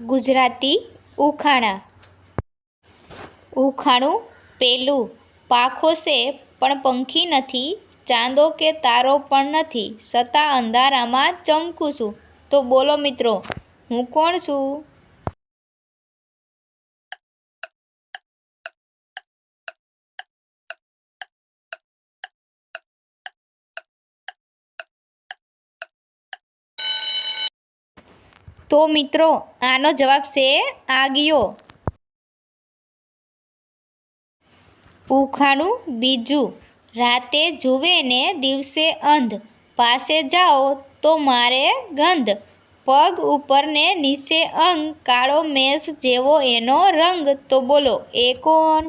ગુજરાતી ઉખાણા. ઉખાણું પેલું. પાખો છે, પણ પંખી નથી. ચાંદો કે તારો પણ નથી. છતાં અંધારામાં ચમકું છું. તો બોલો મિત્રો, હું કોણ છું? તો મિત્રો, આનો જવાબ છે આગિયો. ઉખાણું બીજું, રાતે જુએ ને દિવસે અંધ. પાસે જાઓ તો મારે ગંધ. પગ ઉપર ને નીચે અંગ કાળો મેષ જેવો એનો રંગ. તો બોલો, એ કોણ?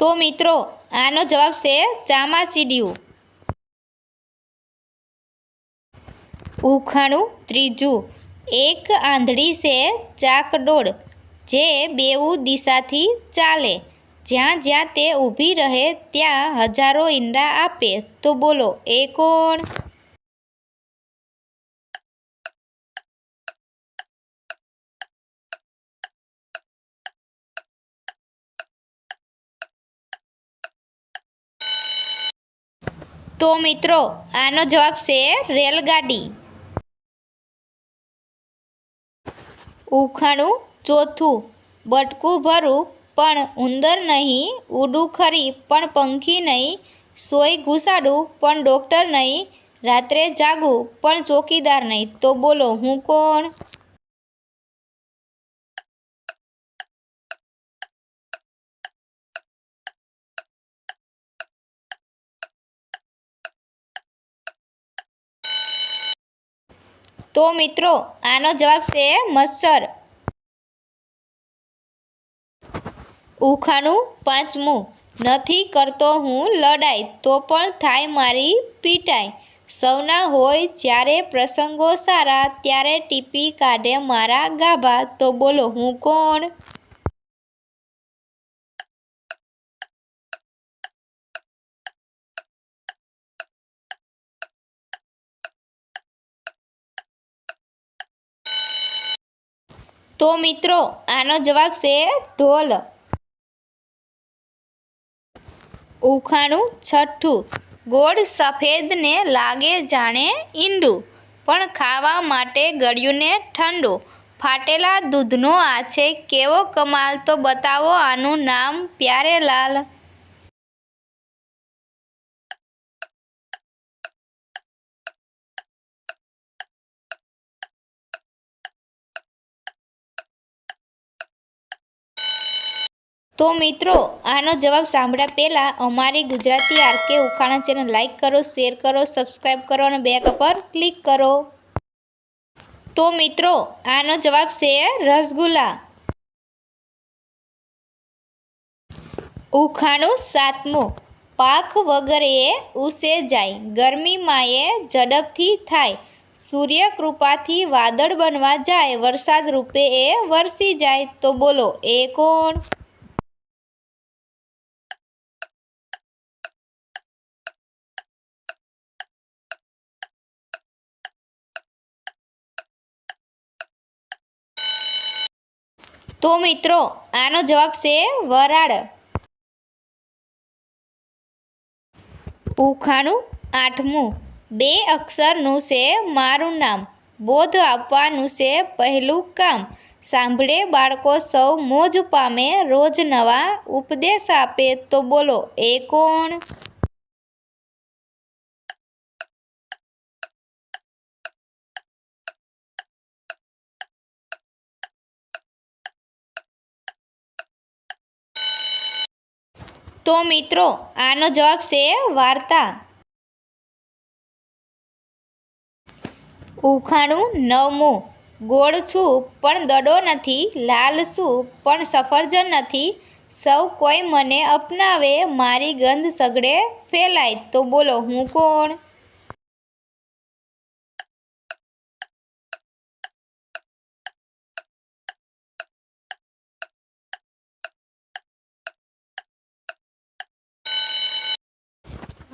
તો મિત્રો, આનો જવાબ છે ચામાચીડિયું. ઉખાણું ત્રીજું. એક આંધળી છે ચાકડોળ, જે બેઉ દિશાથી ચાલે. જ્યાં જ્યાં તે ઊભી રહે, ત્યાં હજારો ઈંડા આપે. તો બોલો, એ કોણ? તો મિત્રો, આનો જવાબ છે રેલગાડી. ઉખાણું ચોથું, બટકું ભરું પણ ઉંદર નહીં ઉડું ખરી પણ પંખી નહીં, સોય ઘુસાડું પણ ડૉક્ટર નહીં, રાત્રે જાગું પણ ચોકીદાર નહીં. તો બોલો, હું કોણ? તો મિત્રો, આનો જવાબ છે મચ્છર ઉખાણું પાંચમું. નથી કરતો હું લડાઈ, તો પણ થાય મારી પીટાઈ. સૌના હોય જ્યારે પ્રસંગો સારા, ત્યારે ટીપી કાઢે મારા ગાભા. તો બોલો, હું કોણ? તો મિત્રો, આનો જવાબ છે ઢોલ. ઉખાણું છઠ્ઠું. ગોળ સફેદને લાગે જાણે ઈંડું, પણ ખાવા માટે ગળ્યું ને ઠંડુ. ફાટેલા દૂધનો આ છે કેવો કમાલ? તો બતાવો આનું નામ પ્યારેલાલ તો મિત્રો, આનો જવાબ સાંભળ્યા પહેલાં અમારી ગુજરાતી આરકે ઉખાણા ચેનલ લાઈક કરો શેર કરો સબસ્ક્રાઈબ કરો અને બે પર ક્લિક કરો. તો મિત્રો, આનો જવાબ છે રસગુલ્લા. ઉખાણું સાતમું. પાક વગર એ ઉસે જાય ગરમીમાં એ ઝડપથી થાય. સૂર્ય કૃપાથી વાદળ બનવા જાય, વરસાદ રૂપે એ વરસી જાય. તો બોલો, એ કોણ? તો મિત્રો, આનો જવાબ છે વરાળ. ઉખાણું આઠમું. બે અક્ષરનું છે મારું નામ. બોધ આપવાનું છે પહેલું કામ. સાંભળે બાળકો સૌ મોજ પામે રોજ નવા ઉપદેશ આપે તો બોલો, એ કોણ? તો મિત્રો, આનો જવાબ છે વાર્તા. ઉખાણું નવમું. ગોળ છું, પણ દડો નથી, લાલ છું, પણ સફરજન નથી. સૌ કોઈ મને અપનાવે, મારી ગંધ સગડે ફેલાય. તો બોલો, હું કોણ?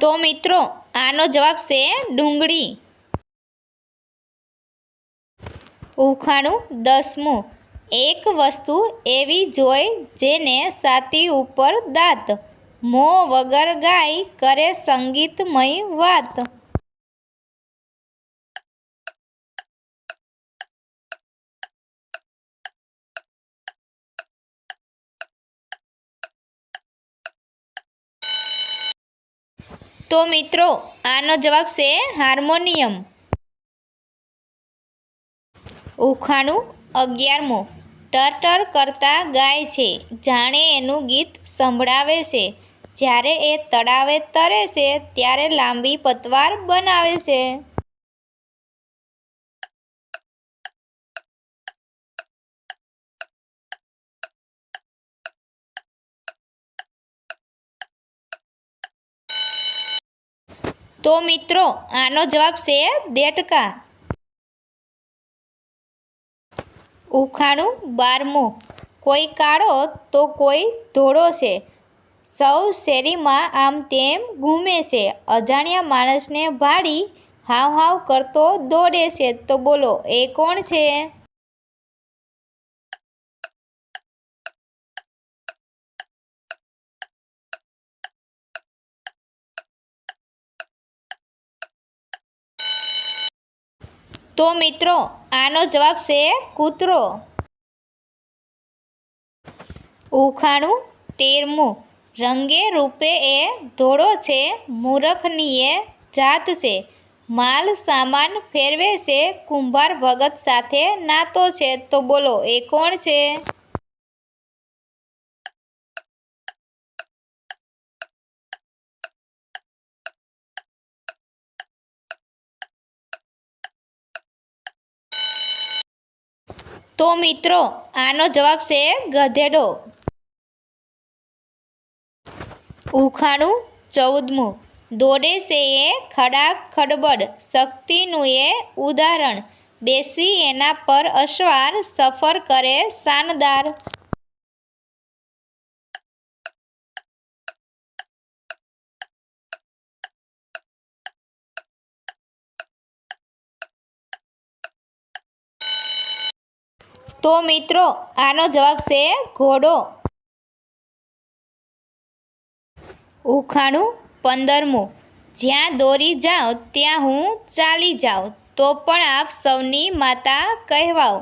તો મિત્રો, આનો જવાબ છે ડુંગળી. ઉખાણું દસમું. એક વસ્તુ એવી જોઈ જેને સાતી ઉપર દાંત. મો વગર ગાય કરે સંગીતમય વાત. તો મિત્રો, આનો જવાબ છે હાર્મોનિયમ. ઉખાણું અગિયારમું. ટરટર કરતા ગાય છે, જાણે એનું ગીત સંભળાવે છે. જ્યારે એ તળાવે તરે છે, ત્યારે લાંબી પતવાર બનાવે છે. તો મિત્રો, આનો જવાબ છે દેટકા ઉખાણું બારમું. કોઈ કાળો તો કોઈ ધોળો છે. સૌ શેરીમાં આમ તેમ ઘૂમે છે. અજાણ્યા માણસને ભાડી હાવ હાવ કરતો દોડે છે. તો બોલો, એ કોણ છે? તો મિત્રો, આનો જવાબ છે કૂતરો. ઉખાણું તેરમું. રંગે રૂપે એ ધોળો છે મૂરખની એ જાત છે. માલ સામાન ફેરવે છે, કુંભાર ભગત સાથે નાતો છે. તો બોલો, એ કોણ છે? તો મિત્રો, આનો જવાબ છે ગધેડો. ઉખાણું ચૌદમું. દોડે છે એ ખડા ખડબડ, શક્તિનું એ ઉદાહરણ. બેસી એના પર અસવાર સફર કરે શાનદાર તો મિત્રો, આનો જવાબ છે ઘોડો. ઉખાણું પંદરમું. જ્યાં દોરી જાઓ ત્યાં હું ચાલી જાઉં તો પણ આપ સૌની માતા કહેવાઓ.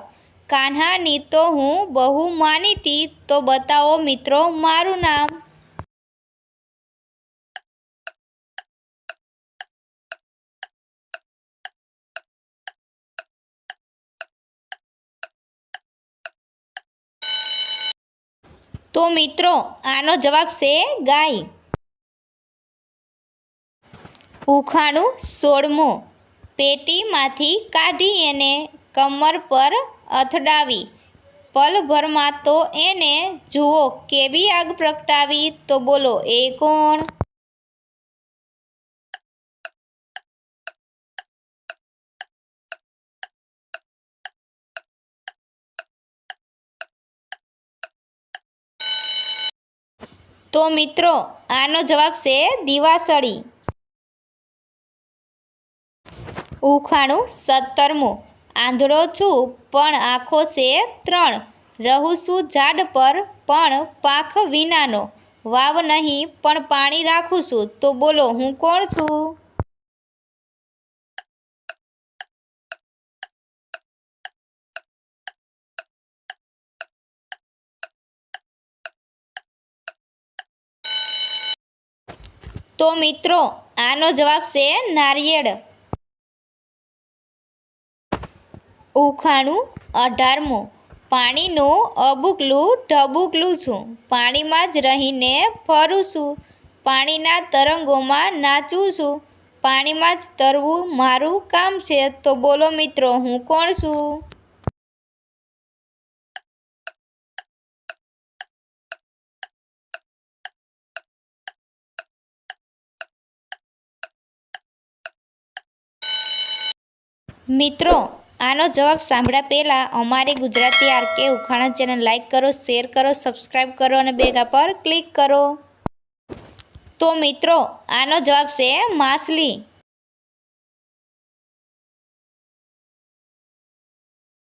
કાન્હાની તો હું બહુ માનીતી, તો બતાવો મિત્રો મારું નામ. તો મિત્રો, આનો જવાબ છે ગાય. ઉખાણું સોળમું. પેટીમાંથી કાઢી એને કમર પર અથડાવી. પલભરમાં તો એને, જુઓ, કેવી આગ પ્રગટાવી? તો બોલો, એ કોણ? તો મિત્રો, આનો જવાબ છે દિવાસળી. ઉખાણું સત્તરમું. આંધળો છું, પણ આંખો છે ત્રણ. રહું છું ઝાડ પર, પણ પાંખ વિનાનો. વાવ નહીં, પણ પાણી રાખું છું. તો બોલો, હું કોણ છું? તો મિત્રો, આનો જવાબ છે નારિયેળ. ઉખાણું અઢારમું. પાણીનું અબુકલું ઢબુકલું છું. પાણીમાં જ રહીને ફરું છું. પાણીના તરંગોમાં નાચું છું. પાણીમાં જ તરવું મારું કામ છે. તો બોલો મિત્રો, હું કોણ છું? મિત્રો, આનો જવાબ સાંભળ્યા પહેલાં અમારી ગુજરાતી આરકે ઉખાણા ચેનલ લાઇક કરો, શેર કરો સબસ્ક્રાઈબ કરો અને બેગા પર ક્લિક કરો. તો મિત્રો, આનો જવાબ છે માછલી.